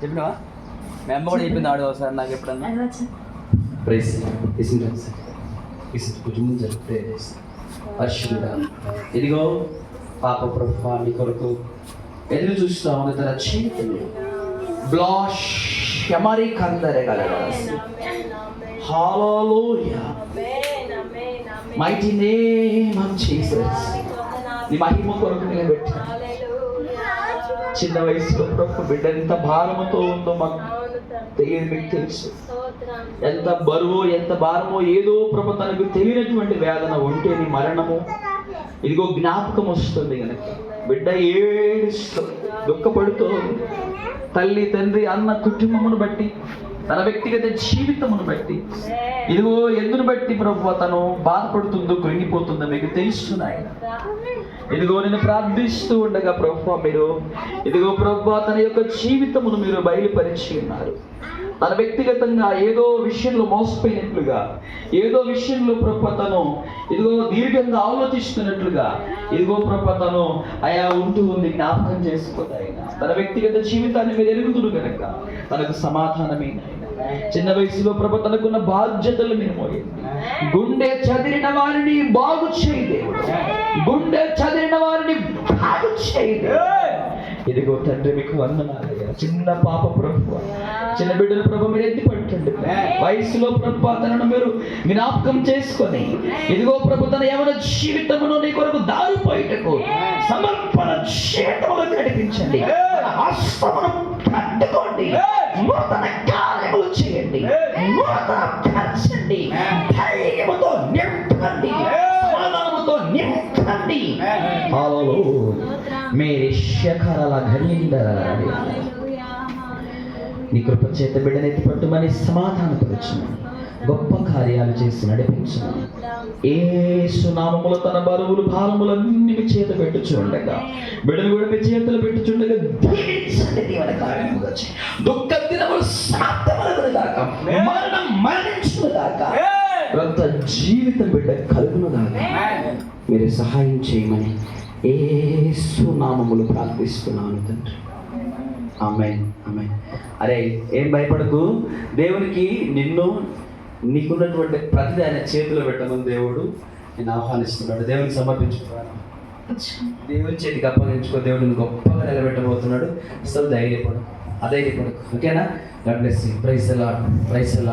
చెప్పినావా మీ అమ్మ కూడా చెప్పింది ఆడు ఒకసారి నాకు ఎప్పుడన్నా? ప్రైస్ కొంచెం ముందు జరిగి. ప్రే చేస్తాను పరిశుద్ధుడా. ఇదిగో పాప ప్రభా నీ కొరకు ఎదురు చూస్తా ఉన్న తన చేతులు బ్లాష్ ఎమరి కందరే కలగాల్సి హాలూయా మైటీ నేమ్ ఆఫ్ జీసస్ నీ మహిమ కొరకు నిలబెట్టా చిన్న వయసులో ప్రభు బిడ్డ ఎంత భారముతో ఉందో మాకు తెలియదు మీకు తెలుసు. ఎంత బరువు ఎంత భారమో ఏదో ప్రభు తనకు తెలియనటువంటి వేదన ఉంటే నీ మరణము ఇదిగో జ్ఞాపకం వస్తుంది కనుక. బిడ్డ ఏడుస్తూ దుఃఖపడుతూ. తల్లి తండ్రి అన్న కుటుంబమును బట్టి తన వ్యక్తిగత జీవితమును బట్టి. ఇదిగో ఎందును బట్టి ప్రభు తను బాధపడుతుందో కృంగిపోతుందో మీకు తెలుస్తున్నాయి ఇదిగో నేను ప్రార్థిస్తూ ఉండగా ప్రభు మీరు ఇదిగో ప్రభు తన యొక్క జీవితమును మీరు బయలుపరిచి ఉన్నారు. తన వ్యక్తిగతంగా ఏదో విషయంలో మోసపోయినట్లుగా ఏదో విషయంలో ప్రభు తను ఇదిగో దీర్ఘంగా ఆలోచిస్తున్నట్లుగా ఇదిగో ప్రభు తను అయా ఉంటూ ఉంది జ్ఞాపకం చేసుకోదాయన తన వ్యక్తిగత జీవితాన్ని మీరు ఎరుగుతుడు కనుక తనకు సమాధానమైన చిన్న వయసులో ప్రభు తనకున్న బాధ్యతలు మీరు గుండె చదిరిన వారిని బాగు చేయలేవు గుండె చదిరిన వారిని బాగు చేయి ఇదిగో తండ్రి మీకు వందనాలయ్యా. చిన్న పాప ప్రభు. చిన్న బిడ్డల ప్రభు మీరు ఎత్తి పట్టండి వయసులో ప్రభు తనను మీరు జ్ఞాపకం చేసుకొని ఇదిగో ప్రభు తన ఏమైనా జీవితమును నీ కొరకు దారిపోయేటకు సమర్పణ జీవితమును నడిపించండి. హస్తమును పట్టుకోండి నూతన కార్యములు చేయండి నూతన పరచండి ధైర్యముతో నింపండి. సమాధానముతో నింపండి. మేరీ శకరల ఘనిందర నీ కృప చేత బిడ్డనెత్తి పట్టుమని సమాధానపరచుమని గొప్ప కార్యాలు చేసి నడిపించమని ఏ సునామముల తన బరువులు భారములన్నీ చేత పెట్టుచుండగా. బిడ్డలు కూడా మీ చేతులు పెట్టుచుండగా దీవెన కార్యముగా. దుఃఖ దినములు దాకా మరణం మరణించును జీవితం బిడ్డ కలుగును దాకా మీరు సహాయం చేయమని ఏ సునామములు ప్రార్థిస్తున్నాను తండ్రి. ఆమె ఆమె అరే ఏం భయపడకు? దేవునికి నిన్ను నీకున్నటువంటి ప్రతిదీ ఆయన చేతిలో పెట్టమని దేవుడు నేను ఆహ్వానిస్తున్నాడు. దేవునికి సమర్పించుకున్నాను దేవుని చేతికి అప్పగించుకో దేవుడిని గొప్పగా నిలబెట్టబోతున్నాడు. సో ధైర్యపడు అధైర్యపడు. ఓకేనా? గాడ్ బ్లెస్ యూ ప్రైస్ ఎలా ప్రైస్ ఎలా